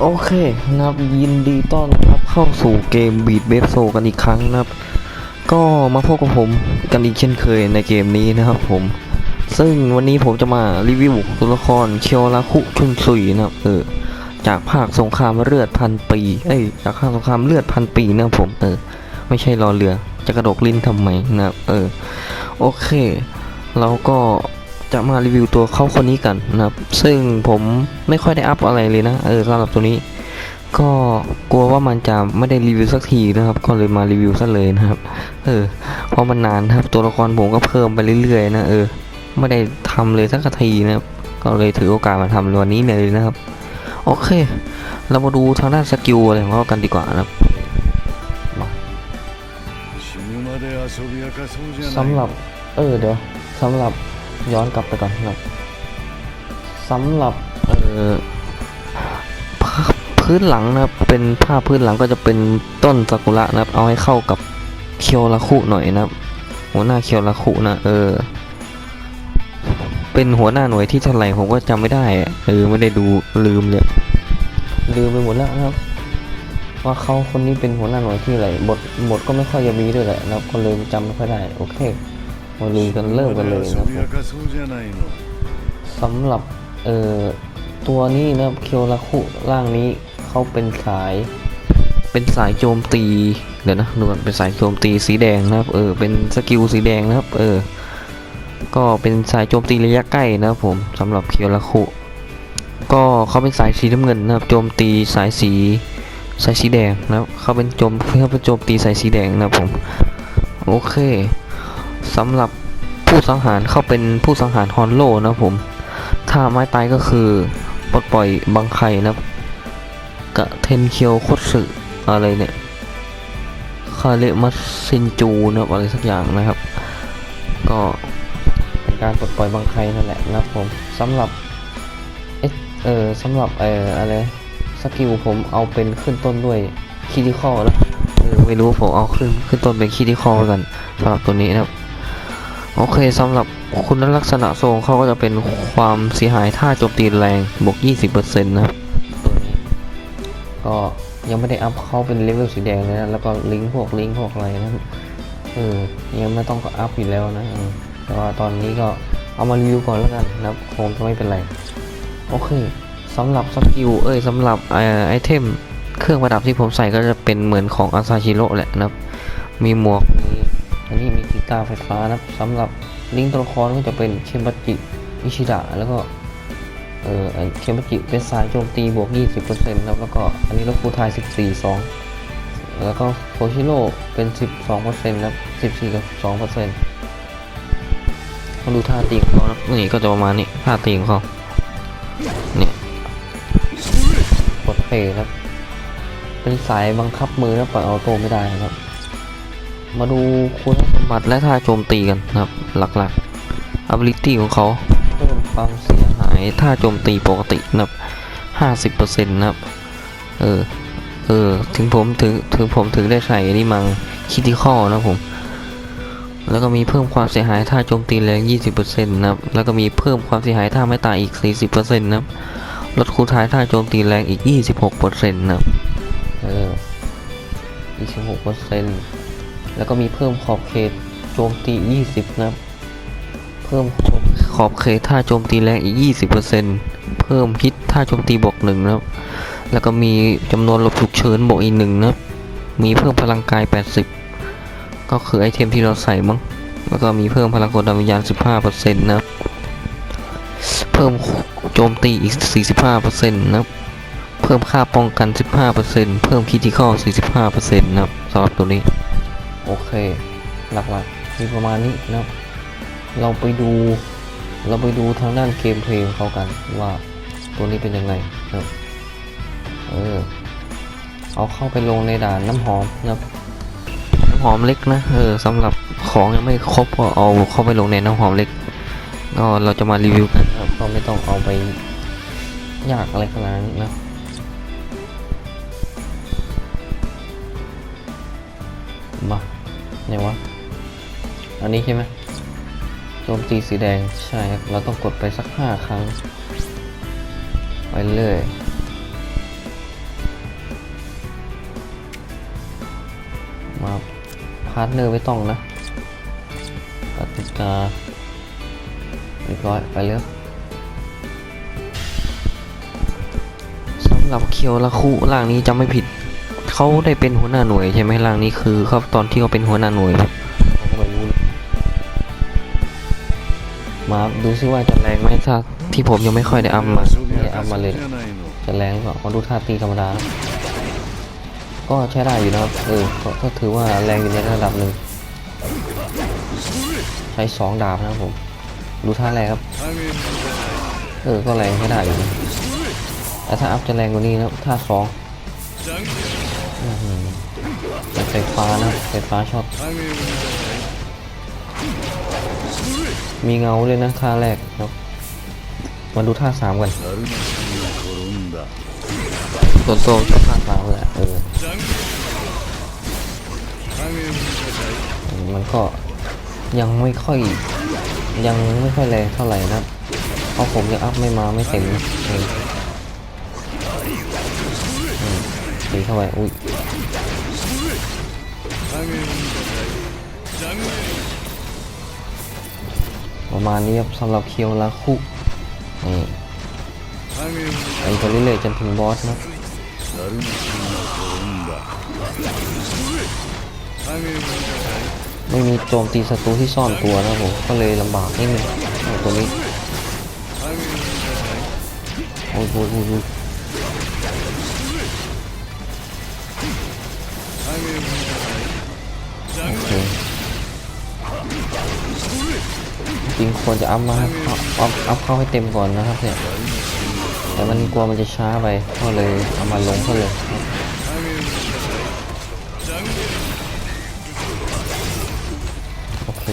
โอเคนะครับยินดีต้อนรับเข้าสู่เกมบีดเบสโซกันอีกครั้งนะครับ ก็มาพบกับผมกันอีกเช่นเคยในเกมนี้นะครับผม ซึ่งวันนี้ผมจะมารีวิวตัวละครเคียวราคุชุนซุยนะครับเออจากภาคสงครามเลือดพันปีเอ้ยจากภาคสงครามเลือดพันปีนะครับผมเออไม่ใช่รอเรือจะกระดกลิ้นทำไมนะครับเออโอเคเราก็ะมารีวิวตัวเข้าคนนี้กันนะครับ ซึ่งผมไม่ค่อยได้อัพอะไรเลยนะ เออสำหรับตัวนี้ ก็กลัวว่ามันจะไม่ได้รีวิวสักทีนะครับ ก็เลยมารีวิวซะเลยนะครับ เออ เพราะมันนานครับ ตัวละครผมก็เพิ่มไปเรื่อยๆนะ เออ ไม่ได้ทำเลยสักทีนะครับ ก็เลยถือโอกาสมาทำวันนี้เลยนะครับ โอเค เรามาดูทางด้านสกิลอะไรของเขากันดีกว่านะครับสำหรับ เออเดี๋ยวสำหรับ ย้อนกลับไปก่อนนะครับสำหรับเอ่อภาพพื้นหลังนะครับเป็นภาพพื้นหลังก็จะเป็นต้นซากุระนะครับ เอาให้เข้ากับเคียวราคุหน่อยนะครับ หัวหน้าเคียวราคุนะเออ เป็นหัวหน้าหน่วยที่เท่าไหร่ผมก็จำไม่ได้อะเออไม่ได้ดูลืมเลยลืมไปหมดแล้วนะครับ ว่าเขาคนนี้เป็นหัวหน้าหน่วยที่อะไรบทบทก็ไม่ค่อยจะมีด้วยแหละนะครับก็เลยจำไม่ค่อยได้โอเค มาลุยกันเริ่มกันเลยนะครับสำหรับเอ่อตัวนี้นะครับเคียวราคุร่างนี้เขาเป็นสาย เป็นสายโจมตีเดี๋ยวนะดูมันเป็นสายโจมตีสีแดงนะครับเออเป็นสกิลสีแดงนะครับเออก็เป็นสายโจมตีระยะใกล้นะครับผมสำหรับเคียวราคุก็เขาเป็นสายสีน้ำเงินนะครับโจมตีสายสีสายสีแดงนะครับเขาเป็นโจมเขาเป็นโจมตีสายสีแดงนะครับผมโอเค สำหรับผู้สังหารเขาเป็นผู้สังหารฮอนโลนะผม ถ้าไม้ตายก็คือปลดปล่อยบังไคนะกะเทนเคียวโคตสึอะไรเนี่ยคาเลมัสซินจูนะอะไรสักอย่างนะครับ ก็เป็นการปลดปล่อยบังไคนั่นแหละนะผมสำหรับเอเออสำหรับเอออะไรสกิลผมเอาเป็นขึ้นต้นด้วยคิดิคอแล้วไม่รู้ผมเอาขึ้นขึ้นต้นเป็นคิดิคอกันสำหรับตัวนี้นะครับ โอเคสำหรับคุณลักษณะทรงเขาก็จะเป็นความเสียหายท่าโจมตีแรงบวก 20%นะครับก็ยังไม่ได้อัพเขาเป็นเลเวลสีแดงเลยนะ แล้วก็ลิงก์พวกลิงก์พวกอะไรนะเออยังไม่ต้องก็อัพอยู่แล้วนะแต่ว่าตอนนี้ก็เอามารีวิวก่อนแล้วกันนะคงจะไม่เป็นไร โอเคสำหรับสกิลเอ้ยสำหรับไอไอเทมเครื่องประดับที่ผมใส่ก็จะเป็นเหมือนของอาซาชิโร่แหละนะมีหมวกมี อันนี้มีกีตาร์ไฟฟ้านะสำหรับลิงก์ตัวละครก็จะเป็นเคมบัจิอิชิดะแล้วก็เออไอเคมบัจิเป็นสายโจมตีบวก 20%ครับแล้วก็อันนี้รถคูทาย 14 2 แล้วก็โคชิโร่เป็น 12%นะครับ14กับ2%มาดูท่าตีของเขานะนี่ก็จะประมาณนี้ท่าตีของเขาเนี่ยกดเพย์นะครับ เป็นสายบังคับมือนะปล่อยออโต้ไม่ได้นะครับ มาดูคุณสมบัติและท่าโจมตีกันนะครับ หลักๆ ability ของเขาเพิ่มความเสียหายท่าโจมตีปกตินะครับ50%นะครับเออเออถึงผมถึงถึงผมถึงได้ใส่อันนี้มังคิติคอนะผม แล้วก็มีเพิ่มความเสียหายท่าโจมตีแรง 20%นะครับ แล้วก็มีเพิ่มความเสียหายท่าไม่ตายอีก 40%นะครับลดคูท้ายท่าโจมตีแรงอีก 26%นะครับเออ26% แล้วก็มีเพิ่มขอบเขตโจมตี 20 นะครับ เพิ่มขอบเขตท่าโจมตีแรงอีก 20%เพิ่มฮิตท่าโจมตีบวกหนึ่งนะครับ แล้วก็มีจำนวนหลบฉุกเฉินบวกอีกหนึ่งนะครับ มีเพิ่มพลังกาย 80 ก็คือไอเทมที่เราใส่มั้ง แล้วก็มีเพิ่มพลังกดดันวิญญาณ 15%นะครับ เพิ่มโจมตีอีก 45%นะครับเพิ่มค่าป้องกัน 15%เพิ่มคิติคอล45%นะครับสำหรับตัวนี้ โอเค หลักๆมีประมาณนี้นะครับ เราไปดู เราไปดูทางด้านเกมเพลย์ของเขากันว่าตัวนี้เป็นยังไงนะครับเออเอาเข้าไปลงในด่านน้ำหอมนะครับ น้ำหอมเล็กนะเออสำหรับของยังไม่ครบก็เอาเข้าไปลงในน้ำหอมเล็กก็เราจะมารีวิวกันนะครับก็ไม่ต้องเอาไปยากอะไรขนาดนั้นนะมา ไหนวะ อันนี้ใช่ไหมโจมตีสีแดง ใช่ครับ เราต้องกดไปสักห้าครั้ง ไปเรื่อยมาพาร์ทเนอร์ไม่ต้องนะกติกาเรียบร้อยไปเรื่อยสำหรับเคียวละคุล่างนี้จะไม่ผิด เขาได้เป็นหัวหน้าหน่วยใช่ไหมร่างนี้คือเขาตอนที่เขาเป็นหัวหน้าหน่วยมาดูซิว่าจะแรงไหมถ้าที่ผมยังไม่ค่อยได้อัมมาได้อัมมาเลย จะแรงกว่าขอดูท่าตีธรรมดา ก็ใช้ได้อยู่นะเออก็ถือว่าแรงอยู่ในระดับหนึ่งใช้สองดาบนะผม ดูท่าแรงครับ เออ ก็แรงใช้ได้อยู่แต่ถ้าอัพจะแรงกว่านี้นะท่าสอง ไฟฟ้านะไฟฟ้าชอบ มีเงาเลยนะค่าแรกครับมาดูท่าสามกันส่วนโซ่ชอบท่าสามแหละเออมันก็ยังไม่ค่อยยังไม่ค่อยแรงเท่าไหร่นะ เพราะผมยังอัพไม่มาไม่เต็มเีเข้าไปอุ้ยประมาณนี้ครับสำหรับเคียวละคู่นี่ไปไปเรื่อยๆจนถึงบอสนะไม่มีโจมตีศัตรูที่ซ่อนตัวนะผมก็เลยลำบากนิดนึงตัวนี้โอ้ยโอ้ยโอ้ย จริงควรจะอัพมาอัพอัพเข้าให้เต็มก่อนนะครับเนี่ยแต่มันกลัวมันจะช้าไปก็เลยเอามาลงก็เลยโอเค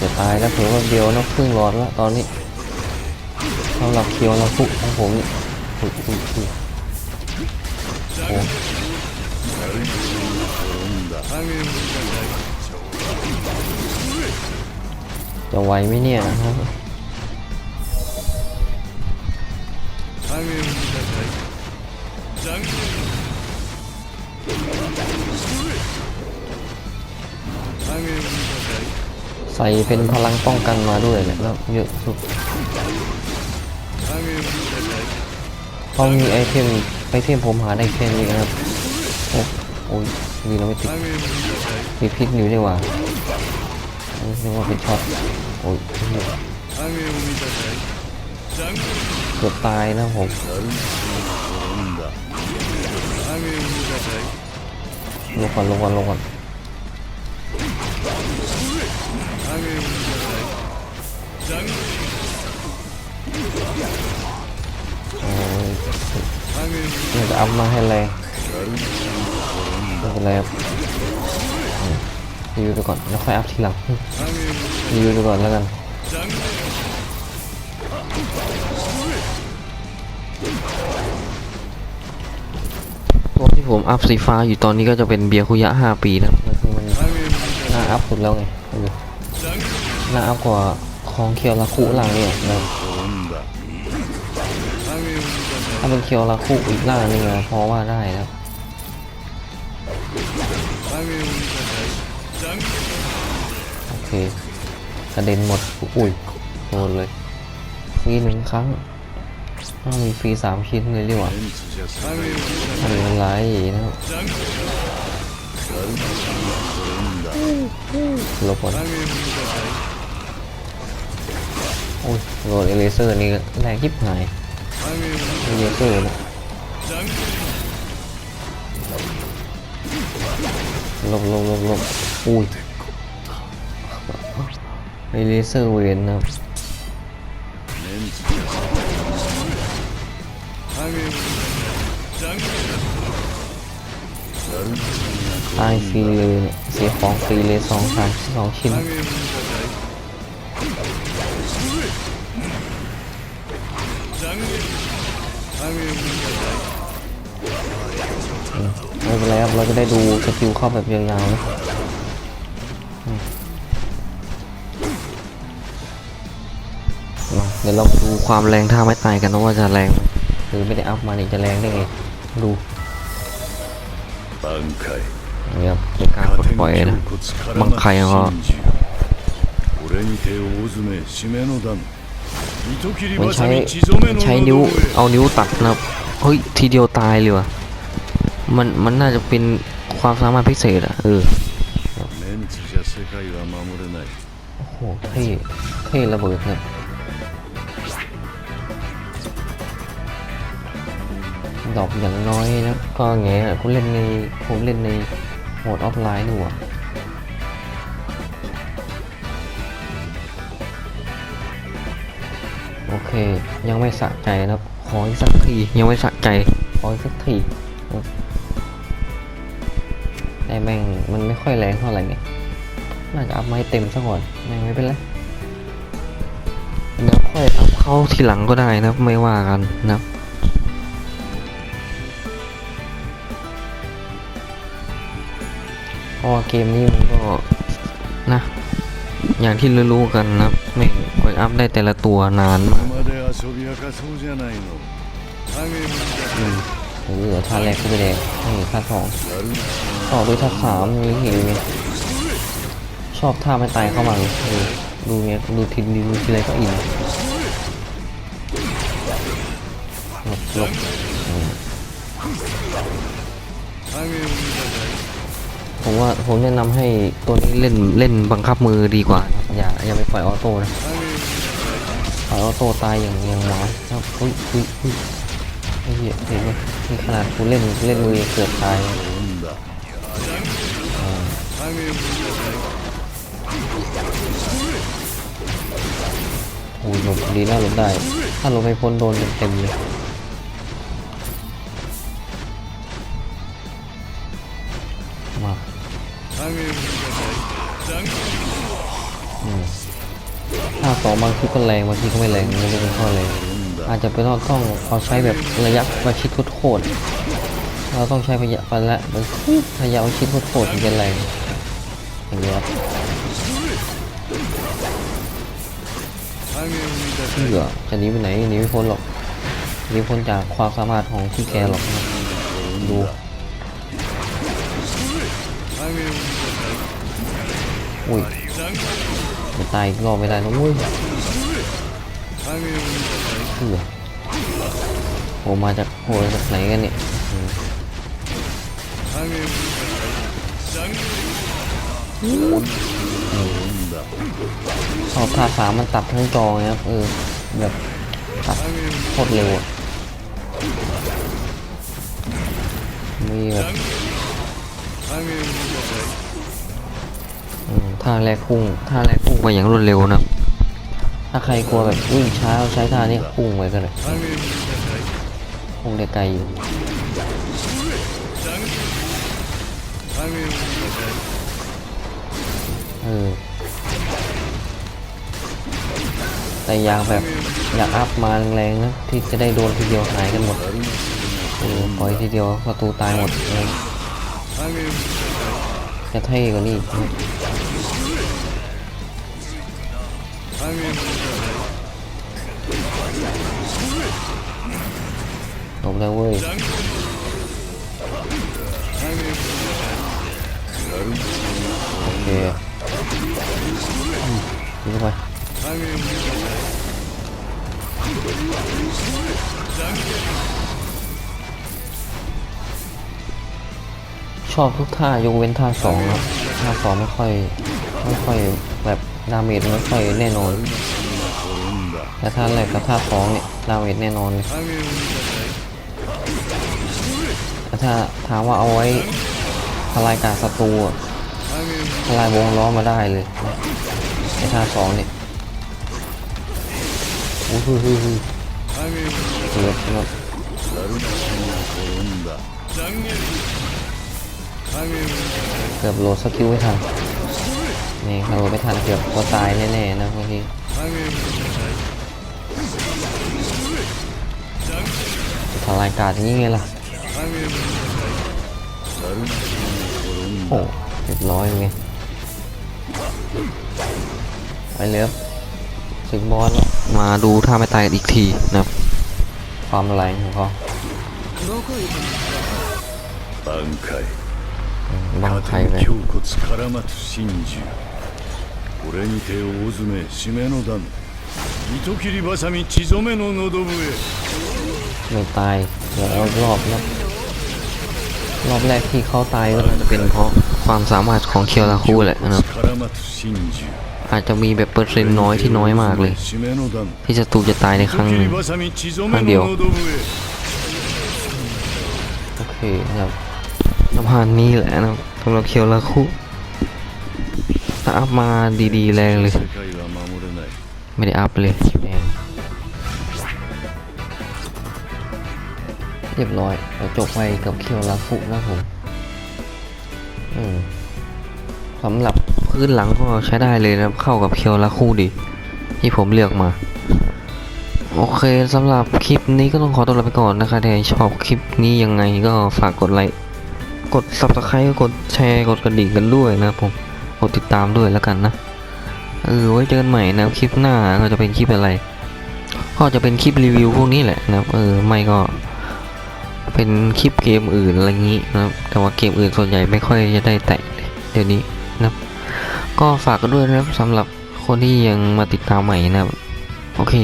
จะตายแล้วเพียงว่าเดียวนะครึ่งรอดแล้วตอนนี้สำหรับเคียวเราฟุกของผมนี่โอ้ จะไหวไหมเนี่ยใส่เป็นพลังป้องกันมาด้วยนี่แล้วเยอะสุดต้องมีไอเทมไอเทมผมหาได้แค่นี้นะครับ อ้โอ้ยดีเราไม่ติดมีพิษอยู่ดีกว่านึกว่าเป็นช็อตโอ้ยเกือบตายนะผมลงก่อนลงก่อนลงก่อนโอ้ยจะเอามาให้แรง ไม่เป็นไรครับรีวิไปก่อนแล้วค่อยอัพทีหลังรีวิวไปก่อนแล้วกันตัวที่ผมอัพสีฟ้าอยู่ตอนนี้ก็จะเป็นเบียร์คุยะห้าปีนะครับน่าอัพสุดแล้วไงน่าอัพกว่าของเคียวระคุล่างเนี่ยนะถ้าเป็นเคียวระคุอีกล่างนึงนะพอว่าได้นะครับ โอเคกระเด็นหมด อุ้ยโดนเลยนี่หนึ่งครั้งอ้าวมีฟรีสามชิ้นเลยดีกว่าทำเป็นไรนะคบลบก่อนโอ้ยโดนเลเซอร์นี่แรงยิบหายเลเซอร์ ลบลบลบลบอุ้ยไอเลเซอร์เวนนะครับตายฟรีเลยเสียของฟรีเลยสองชั้นสองชิ้น ไม่เป็นไรครับ เราจะได้ดูสกิลเข้าแบบยาวๆนะเดี๋ยวเราดูความแรงท่าไม่ตายกันนะว่าจะแรงหรือไม่ได้อัพมาเนี่จะแรงได้ไง ดูนี่ครับเป็นการปลดปล่อยนะบังเหรอไม่ใช้ใช้นิ้วเอานิ้วตัดนะครับ เฮ้ย ทีเดียวตายเลยวะมันมันน่าจะเป็นความสามารถพิเศษอะเออโอ้โหเท่เท่ระเบิดเนี่ยดอกอย่างน้อยนะก็แง่คุณเล่นในผมเล่นในโหมดออฟไลน์หนูอะโอเค ยังไม่สะใจนะครับ ออีกสักทียังไม่สะใจขออีกสักทีแต่แม่งมันไม่ค่อยแรงเท่าไหร่ไงน่าจะอัพไม่เต็มซะก่อนแม่ไม่เป็นไรเดี๋ยวค่อยอัพเข้าทีหลังก็ได้นะไม่ว่ากันนะพอเกมนี้มันก็นะ อย่างที่รู้ๆกันนะไม่ค่อยอัพได้แต่ละตัวนานมาก 遊び明かそうじゃないの影分 อืมโอ้โหเหลือท่าแรกก็ไปแดงนี่ท่าสอง やるな ต่อด้วยท่าสามนี่เห็นไงชอบท่าไม่ตายเข้ามาเลยเออดูเนี้ยดูทีดูทีไรก็อินหลบหลบ 影を見たかい ผมว่าผมแนะนำให้ตัวนี้เล่นเล่นบังคับมือดีกว่า อย่าอย่าไปปล่อยออโต้นะ 影を見たかい ปล่ อยออโต้ตายอย่างอย่างหวานครับอุ้ยอุ้ยไอ้เหี้ยเห็นไหมีขนาดกูเล่นเล่นมือเกือบตายโอ้ยหลบดีน่าหลบได้ ถ้าหลบไม่พ้นโดนเต็มเลย สองบางทีก็แรงบางทีก็ไม่แรงไม่รู้เป็นเพราะอะไรอาจจะเป็นเราต้องเอาใช้แบบระยะประชิดโคตรเราต้องใช้ระยะไปละมันระยะประชิดโคตรถึงจะแรงอย่างเงี้ยเชื่อจะหนีไปไหนหนีไม่พ้นหรอกหนีพ้นจากความสามารถของพี่แกหรอกดูอุ้ย จะตายอีกรอบไม่ได้องมุ่ยโอมาจากโหมาจากไหนกันเนี่ยชอบภาษามันตัดทั้งจอไงครับเออแบบตัดโคตรเร็วมีแบบ ท่าแรกพุ่งท่าแรกพุ่งไปอย่างรวดเร็วนะถ้าใครกลัวแบบวิ่งช้าใช้ท่านี้พุ่งไปก็เลยพุ่งได้ไกลอยู่เออแต่อยากแบบอยากอัพมาแรงๆนะที่จะได้โดนทีเดียวหายกันหมดเปล่อยทีเดียวประตูตายหมดเลย จะเท่กว่านี้จบแล้วเว้ยโอเคนี่ไป ชอบทุกท่ายกเว้นท่าสองครับท่าสองไม่ค่อยไม่ค่อยแบบดาเมจไม่ค่อยแน่นอนแต่ท่าแรกกับท่าสองเนี่ยดาเมจแน่นอนแต่ถ้าถามว่าเอาไว้ทลายการศัตรูทลายวงล้อมาได้เลยไอท่าสองเนี่ยโอ้โหเกือบหม เกือบโหลดสกิลไม่ทันนี่ครัโหลดไม่ทันเกือบก็ตายแน่ๆนะเมื่อกี้ทลายกาดนี้ไงล่ะโอ้เรียบร้อยไงไปเลือบถึงบอสมาดูท่าไม่ตายอีกทีนะครับ ความแรงของเขา บัง 勝 ไค て ไป に胸骨絡まつ真珠これにて大詰め締めの段糸切りばさみ血染めの喉笛 ไม่ตายเดี๋ยวเอารอบรอบรอบแรกที่เขาตายก็น่าจะเป็นเพราะความสามารถของเคียวราคุแหละนะครับ 絡まつ真珠 อาจจะมีแบบเปอร์เซ็นต์น้อยที่น้อยมากเลย 締めの段 ที่ศัตรูจะตายในครั้งห 糸切 นึ่ り ง ばさみ血染め ครั้งเดียว の喉笛 โอเคนะครับ สะพานนี้แหละนะสำหรับเคียวละคุถ้าอัพมาดีๆแรงเลย ไม่ได้อัพเลยเรียบร้อยเราจบไปกับเคียวลาฟุนะผมสำหรับพื้นหลังก็ใช้ได้เลยนะเข้ากับเคียวละคู่ดีที่ผมเลือกมา โอเคสำหรับคลิปนี้ก็ต้องขอตัวลาไปก่อนนะคะถ้าชอบคลิปนี้ยังไงก็ฝากกดไลค์ กด subscribe กดแชร์กดกระดิ่งกันด้วยนะครับผมกดติดตามด้วยแล้วกันนะเออไว้เจอกันใหม่นะครับคลิปหน้าก็จะเป็นคลิปอะไร ก็จะเป็นคลิปรีวิวพวกนี้แหละนะครับเออไม่ก็ เป็นคลิปเกมอื่นอะไรอย่างนี้นะครับแต่ว่าเกมอื่นส่วนใหญ่ไม่ค่อยจะได้แตะเดี๋ยวนี้นะครับก็ฝากกันด้วยนะครับสำหรับคนที่ยังมาติดตามใหม่นะครับโอเค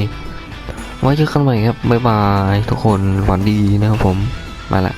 ไว้เจอกันใหม่ครับบ๊ายบายทุกคนฝันดีนะครับผมไปละ